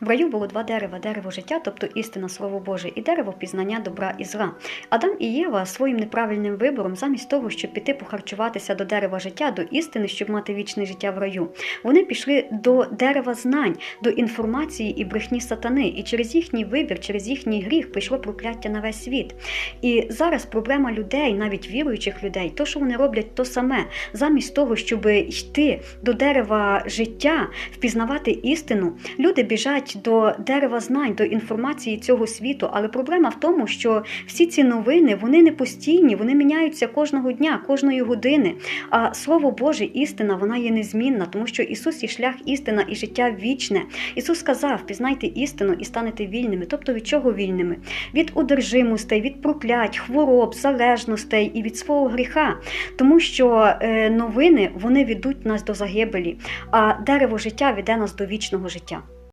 В раю було два дерева: дерево життя, тобто істина Слово Боже, і дерево пізнання добра і зла. Адам і Єва своїм неправильним вибором, замість того, щоб піти похарчуватися до дерева життя, до істини, щоб мати вічне життя в раю, вони пішли до дерева знань, до інформації і брехні сатани. І через їхній вибір, через їхній гріх прийшло прокляття на весь світ. І зараз проблема людей, навіть віруючих людей, то, що вони роблять, то саме, замість того, щоб йти до дерева життя, впізнавати істину, люди біжать до дерева знань, до інформації цього світу. Але проблема в тому, що всі ці новини вони не постійні, вони міняються кожного дня, кожної години. А слово Боже, істина, вона є незмінна, тому що Ісус є шлях, істина і життя вічне. Ісус сказав: пізнайте істину і станете вільними. Тобто від чого вільними? Від одержимостей, від проклять, хвороб, залежностей і від свого гріха. Тому що е, новини вони ведуть нас до загибелі, а дерево життя веде нас до вічного життя.